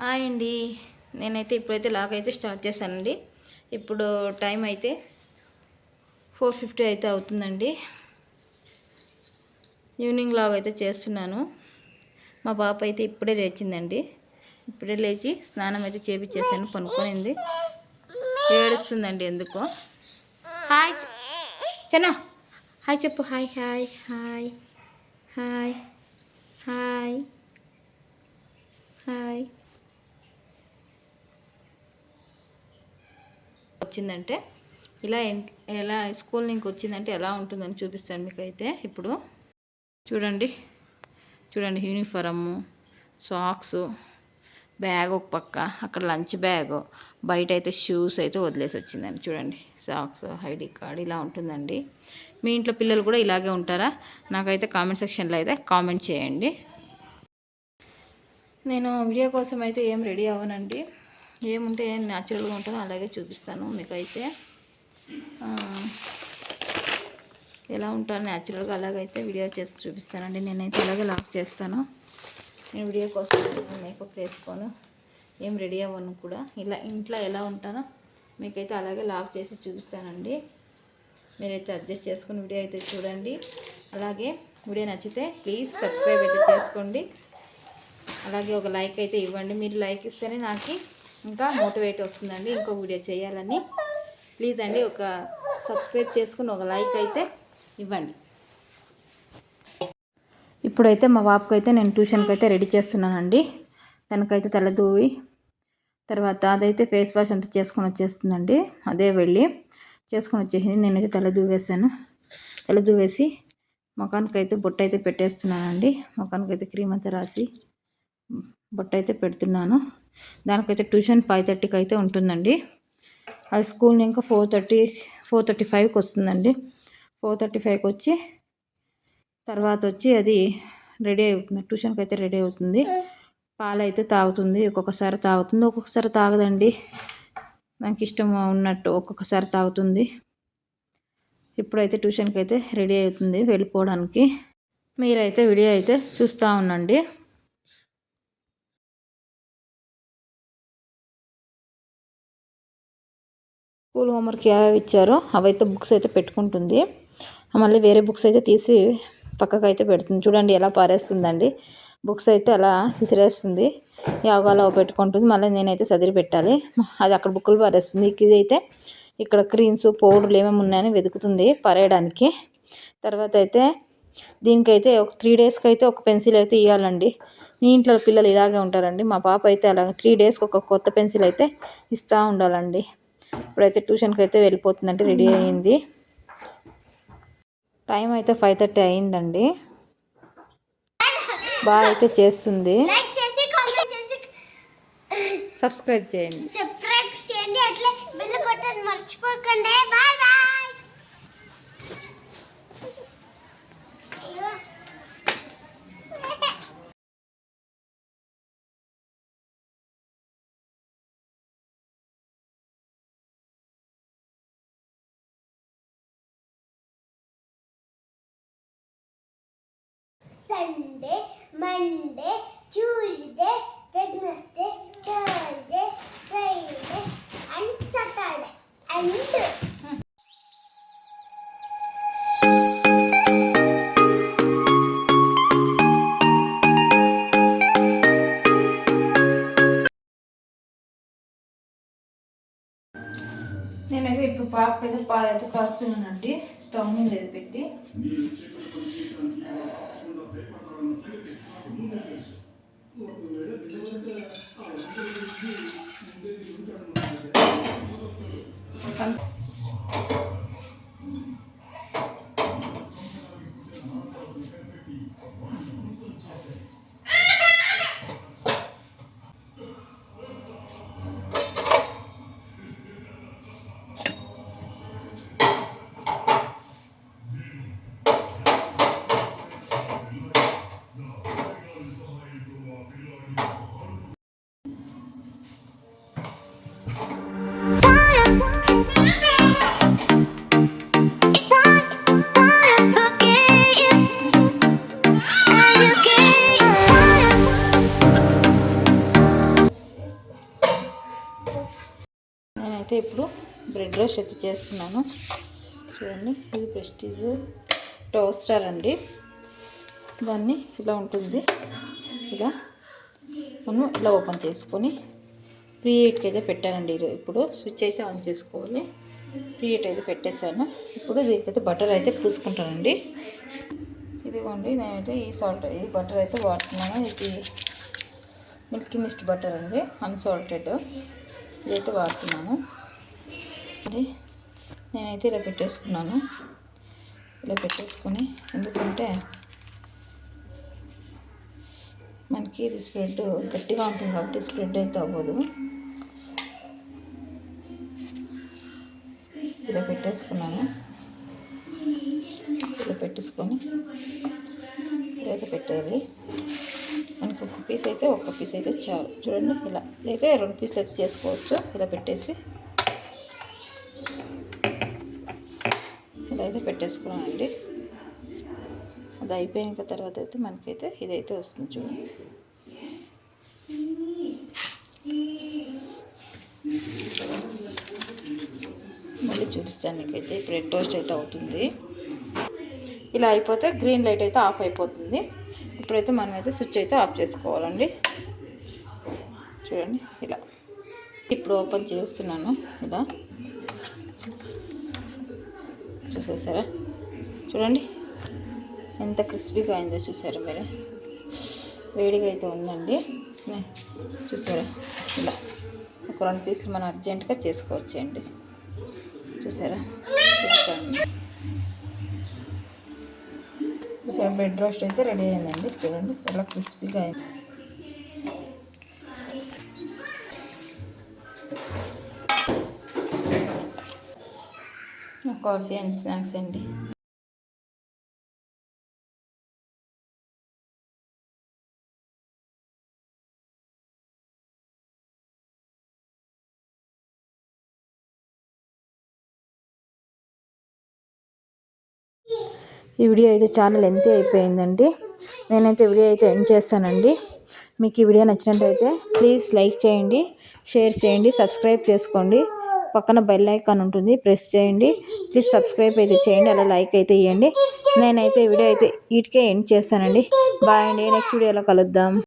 Hi అండి. నేనైతే ఇప్పుడైతే లాగ్ అయితే స్టార్ట్ చేశానండి. ఇప్పుడు టైం అయితే ఫోర్ ఫిఫ్టీ అయితే అవుతుందండి. ఈవినింగ్ లాగ్ అయితే చేస్తున్నాను. మా పాప అయితే ఇప్పుడే లేచిందండి. ఇప్పుడే లేచి స్నానం అయితే చేపించేసాను పనుకొనింది. ఏడుస్తుందండి ఎందుకో. హాయ్ చెన్నా. హాయ్ చెప్పు. Hi hi hi hi hi వచ్చిందంటే ఇలా ఎలా స్కూల్ నుంచి వచ్చిందంటే ఎలా ఉంటుందని చూపిస్తాను మీకు అయితే ఇప్పుడు. చూడండి చూడండి యూనిఫారము సాక్స్ బ్యాగ్ ఒక పక్క అక్కడ లంచ్ బ్యాగ్ బయట అయితే షూస్ అయితే వదిలేసి వచ్చిందండి. చూడండి సాక్స్ ఐడి కార్డ్ ఇలా ఉంటుందండి. మీ ఇంట్లో పిల్లలు కూడా ఇలాగే ఉంటారా? నాకైతే కామెంట్ సెక్షన్లో అయితే కామెంట్ చేయండి. నేను వీడియో కోసం అయితే ఏం రెడీ అవ్వనండి. ఏముంటే ఏం న్యాచురల్గా ఉంటుందో అలాగే చూపిస్తాను మీకైతే. ఎలా ఉంటారు న్యాచురల్గా అలాగైతే వీడియో చేసి చూపిస్తానండి. నేనైతే అలాగే లాక్ చేస్తాను. నేను వీడియో కోసం మేకప్ వేసుకోను. ఏం రెడీ అవ్వను కూడా. ఇలా ఇంట్లో ఎలా ఉంటానో మీకైతే అలాగే లాక్ చేసి చూపిస్తానండి. మీరైతే అడ్జస్ట్ చేసుకుని వీడియో అయితే చూడండి. అలాగే వీడియో నచ్చితే ప్లీజ్ సబ్స్క్రైబ్ అయితే చేసుకోండి. అలాగే ఒక లైక్ అయితే ఇవ్వండి. మీరు లైక్ ఇస్తేనే నాకు ఇంకా మోటివేట్ వస్తుందండి ఇంకో వీడియో చేయాలని. ప్లీజ్ అండి ఒక సబ్స్క్రైబ్ చేసుకుని ఒక లైక్ అయితే ఇవ్వండి. ఇప్పుడైతే మా బాబుకి అయితే నేను ట్యూషన్కి అయితే రెడీ చేస్తున్నానండి. తనకైతే తలదూరి తర్వాత అదైతే ఫేస్ వాష్ అంతా చేసుకొని వచ్చేస్తుందండి. అదే వెళ్ళి చేసుకొని వచ్చేసింది. నేనైతే తల దూవేశాను. తల దూవేసి ముఖానికి అయితే బొట్ట అయితే పెట్టేస్తున్నానండి. ముఖానికి అయితే క్రీమ్ అంతా రాసి బొట్ట అయితే పెడుతున్నాను. దానికైతే ట్యూషన్ ఫైవ్ థర్టీకి అయితే ఉంటుందండి. అది స్కూల్ ఇంకా ఫోర్ థర్టీ ఫోర్ థర్టీ ఫైవ్కి వస్తుందండి. ఫోర్ థర్టీ ఫైవ్కి వచ్చి తర్వాత వచ్చి అది రెడీ అవుతుంది. ట్యూషన్కి అయితే రెడీ అవుతుంది. పాలు అయితే తాగుతుంది. ఒక్కొక్కసారి తాగుతుంది. ఒక్కొక్కసారి తాగదండి. నాకు ఇష్టం ఉన్నట్టు ఒక్కొక్కసారి తాగుతుంది. ఇప్పుడైతే ట్యూషన్కి అయితే రెడీ అవుతుంది వెళ్ళిపోవడానికి. మీరైతే వీడియో అయితే చూస్తూ ఉండండి. స్కూల్ హోంవర్క్ ఏవేవి ఇచ్చారో అవైతే బుక్స్ అయితే పెట్టుకుంటుంది. మళ్ళీ వేరే బుక్స్ అయితే తీసి పక్కకు అయితే పెడుతుంది. చూడండి ఎలా పారేస్తుందండి. బుక్స్ అయితే అలా విసిరేస్తుంది యోగాలో పెట్టుకుంటుంది. మళ్ళీ నేనైతే సదిరి పెట్టాలి. అది అక్కడ బుక్కులు పారేస్తుంది. ఇదైతే ఇక్కడ క్రీమ్స్ పౌడర్లు ఏమేమి ఉన్నాయని వెతుకుతుంది పారేయడానికి. తర్వాత అయితే దీనికైతే ఒక త్రీ డేస్కి అయితే ఒక పెన్సిల్ అయితే ఇవ్వాలండి మీ ఇంట్లో పిల్లలు ఇలాగే ఉంటారండి. మా పాప అయితే అలా త్రీ డేస్కి ఒక కొత్త పెన్సిల్ అయితే ఇస్తూ ఉండాలండి. ఇప్పుడైతే ట్యూషన్కి అయితే వెళ్ళిపోతుందంటే రెడీ అయ్యింది. టైం అయితే ఫైవ్ థర్టీ అయిందండి బాగా అయితే చేస్తుంది. లైక్ చేసి కామెంట్ చేసి సబ్స్క్రైబ్ చేయండి. సబ్స్క్రైబ్ చేయండి. అట్లే బెల్ కొట్టని మర్చిపోకండి. Bye. Sunday Monday Tuesday Wednesday Thursday Friday and Saturday and నేనైతే ఇప్పుడు పాపకైతే పాలైతే కాస్తున్నానండి. స్టవ్ మీద పెట్టి. నేనైతే ఇప్పుడు బ్రెడ్ రోస్ట్ అయితే చేస్తున్నాను. చూడండి ఇది ప్రెస్టీజ్ టోస్టర్ అండి. దాన్ని ఇలా ఉంటుంది. ఇలా మనం ఇలా ఓపెన్ చేసుకొని ప్రీ ఎయిట్కి అయితే పెట్టానండి. ఇప్పుడు స్విచ్ అయితే ఆన్ చేసుకోవాలి. ప్రీ ఎయిట్ అయితే పెట్టేశాను. ఇప్పుడు దీనికైతే బటర్ అయితే పూసుకుంటానండి. ఇదిగోండి నేనైతే ఈ సాల్ట్ ఈ బటర్ అయితే వాడుతున్నాను. ఇది మిల్కీ మిస్ట్ బటర్ అండి అన్సాల్టెడ్. ఇదైతే వాడుతున్నాను. అది నేనైతే ఇలా పెట్టేసుకున్నాను. ఇలా పెట్టేసుకొని ఎందుకంటే మనకి ఇది స్ప్రెడ్ గట్టిగా ఉంటుంది కాబట్టి స్ప్రెడ్ అయితే అవ్వదు. ఇలా పెట్టేసుకున్నాను. ఇలా పెట్టేసుకొని ఇదైతే పెట్టాలి మనకి ఒక పీస్ అయితే ఒక పీస్ అయితే చాలు. చూడండి ఇలా. అయితే రెండు పీసులు అయితే చేసుకోవచ్చు. ఇలా పెట్టేసి. ఇలా అయితే పెట్టేసుకున్నామండి. అది అయిపోయిన తర్వాత అయితే మనకైతే ఇదైతే వస్తుంది చూడండి. మళ్ళీ చూపిస్తాను మీకైతే ఇప్పుడు టోస్ట్ అయితే అవుతుంది. ఇలా అయిపోతే గ్రీన్ లైట్ అయితే ఆఫ్ అయిపోతుంది. ఇప్పుడైతే మనమైతే స్విచ్ అయితే ఆఫ్ చేసుకోవాలండి. చూడండి ఇలా. ఇప్పుడు ఓపెన్ చేస్తున్నాను ఇలా. చూసేసారా? చూడండి ఎంత క్రిస్పీగా అయిందో చూసారా మీరు? వేడిగా అయితే ఉందండి. చూసారా? ఇలా. ఒక రెండు పీసులు మనం అర్జెంటుగా చేసుకోవచ్చండి. చూసారా? చూసాను చూసారా బెడ్ రోస్ట్ అయితే రెడీ అయిందండి. చూడండి చాలా క్రిస్పీగా అయింది. కాఫీ అండ్ స్నాక్స్ అండి. ఈ వీడియో అయితే చాలా లెంతీ అయిపోయిందండి. నేనైతే వీడియో అయితే ఎండ్ చేస్తానండి. మీకు ఈ వీడియో నచ్చినట్టయితే ప్లీజ్ లైక్ చేయండి షేర్ చేయండి సబ్స్క్రైబ్ చేసుకోండి. పక్కన బెల్ ఐకాన్ ఉంటుంది ప్రెస్ చేయండి. ప్లీజ్ సబ్స్క్రైబ్ అయితే చేయండి అలా లైక్ అయితే ఇవ్వండి నేనైతే వీడియో అయితే వీటికే ఎండ్ చేస్తానండి. బాయ్ అండి నెక్స్ట్ వీడియోలో కలుద్దాం.